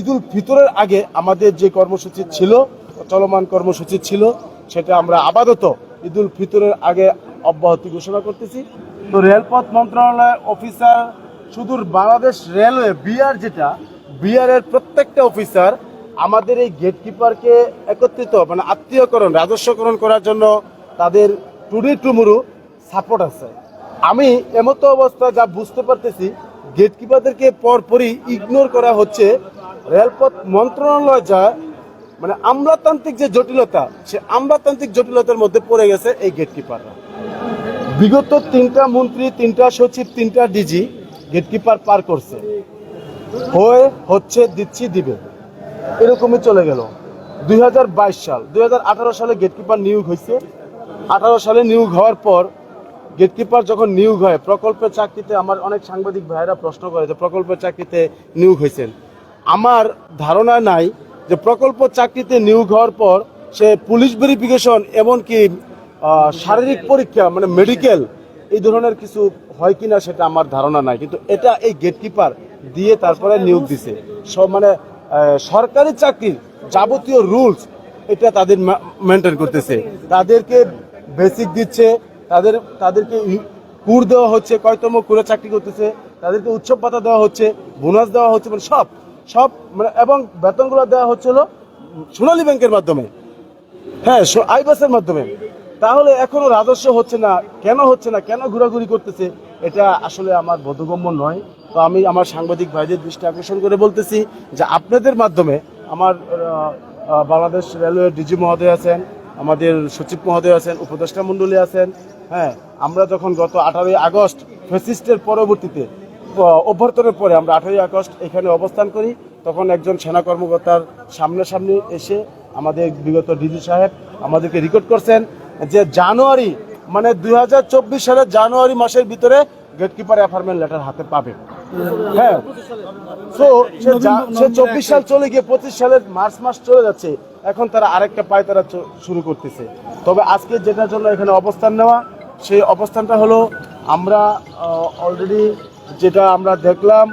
ঈদুল ফিতরের আগে আমাদের যে কর্মসূচি ছিল, চলমান কর্মসূচি ছিল, সেটা আমরা আপাতত ঈদুল ফিতরের আগে অব্যাহতি ঘোষণা করতেছি। তো রেলপথ মন্ত্রণালয় অফিসার সুদূর বাংলাদেশ রেলওয়ে, বিআর যেটা, বিআরের প্রত্যেকটা অফিসার আমাদের এই গেটকিপারকে একত্রিত মানে আত্মীয়করণ, রাজস্বকরণ করার জন্য তাদের টুডি টুমুরু সাপোর্ট আছে। আমি এমতো অবস্থা যা বুঝতে পারতেছি গেটকিপারদেরকে পরপরই ইগনোর করা হচ্ছে রেলপথ মন্ত্রণালয় যা মানে আমলাতান্ত্রিক যে জটিলতা, সে আমলাতান্ত্রিক জটিলতার মধ্যে পড়ে গেছে এই গেটকিপাররা বিগত তিনটা মন্ত্রী, তিনটা সচিব, তিনটা ডিজি গেটকিপার পার করছে। হয়ে, হচ্ছে, দিচ্ছি, দিবে। এরকমই চলে গেল। দুই হাজার বাইশ সাল, দুই হাজার আঠারো সালে গেটকিপার নিয়োগ হয়েছে। আঠারো সালে নিয়োগ হওয়ার পর গেটকিপার যখন নিয়োগ হয়, প্রকল্পের চাকরিতে আমার অনেক সাংবাদিক ভাইয়েরা প্রশ্ন করে যে, প্রকল্পের চাকরিতে নিয়োগ হয়েছেন। আমার ধারণা নাই যে প্রকল্প চাকরিতে নিয়োগ হওয়ার পর সে পুলিশ ভেরিফিকেশন এমনকি শারীরিক পরীক্ষা মানে মেডিকেল এই ধরনের কিছু হয় কিনা সেটা আমার ধারণা নাই। কিন্তু এটা এই গেটকিপার দিয়ে তারপরে নিয়োগ দিছে। সব মানে সরকারি চাকরির যাবতীয় রুলস এটা তাদের মেনটেন করতেছে। তাদেরকে বেসিক দিচ্ছে, তাদের, তাদেরকে কুর দেওয়া হচ্ছে কয়তম কুরে চাকরি করতেছে, তাদেরকে উৎসব ভাতা দেওয়া হচ্ছে বোনাস দেওয়া হচ্ছে মানে সব। সব মানে এবং বেতনগুলো দেওয়া হচ্ছিল সোনালী ব্যাংকের মাধ্যমে। হ্যাঁ আইবাসের মাধ্যমে। তাহলে এখনও রাজস্ব হচ্ছে না, কেন হচ্ছে না, কেন ঘোরাঘুরি করতেছে, এটা আসলে আমার বোধগম্য নয়। তো আমি আমার সাংবাদিক ভাইদের দৃষ্টি আকর্ষণ করে বলতেছি যে আপনাদের মাধ্যমে আমার বাংলাদেশ রেলওয়ে ডিজি মহোদয় আছেন, আমাদের সচিব মহোদয় আছেন, উপদেষ্টা মণ্ডলী আছেন হ্যাঁ আমরা যখন গত আঠারোই আগস্ট ফেসিস্টের পরবর্তীতে অভ্যর্থনের পরে আমরা আঠারোই আগস্ট এখানে অবস্থান করি। তখন একজন সেনা কর্মকর্তার সামনাসামনি এসে আমাদের বিগত ডিজি সাহেব আমাদেরকে রেকর্ড করছেন যে জানুয়ারি মানে দু হাজার চব্বিশ সালের জানুয়ারি মাসের ভিতরে গেটকিপার অ্যাপার্টমেন্ট লেটার হাতে পাবে। হ্যাঁ। তো সে চব্বিশ সাল চলে গিয়ে পঁচিশ সালের মার্চ মাস চলে যাচ্ছে এখন তারা আরেকটা পায় তারা শুরু করতেছে। তবে আজকে যেটার জন্য এখানে অবস্থান নেওয়া সেই অবস্থানটা হলো আমরা অলরেডি যেটা আমরা দেখলাম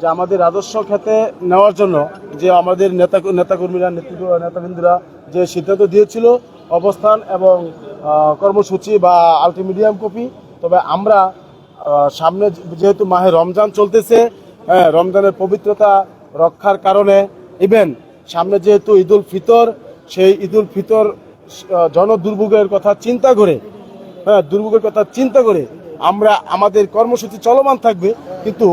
যে আমাদের রাজস্ব খাতে নেওয়ার জন্য যে আমাদের নেতা, নেতাকর্মীরা, নেতৃত্ব, নেতাবৃন্দরা যে সিদ্ধান্ত দিয়েছিল অবস্থান এবং কর্মসূচি বা আলটিমিডিয়াম কপি, তবে আমরা সামনে যেহেতু মাহে রমজান চলতেছে হ্যাঁ রমজানের পবিত্রতা রক্ষার কারণে, ইভেন সামনে যেহেতু ঈদুল ফিতর, সেই ঈদুল ফিতর জনদুর্ভোগের কথা চিন্তা করে হ্যাঁ দুর্ভোগের কথা চিন্তা করে আমরা আমাদের কর্মসূচি চলমান থাকবে কিন্তু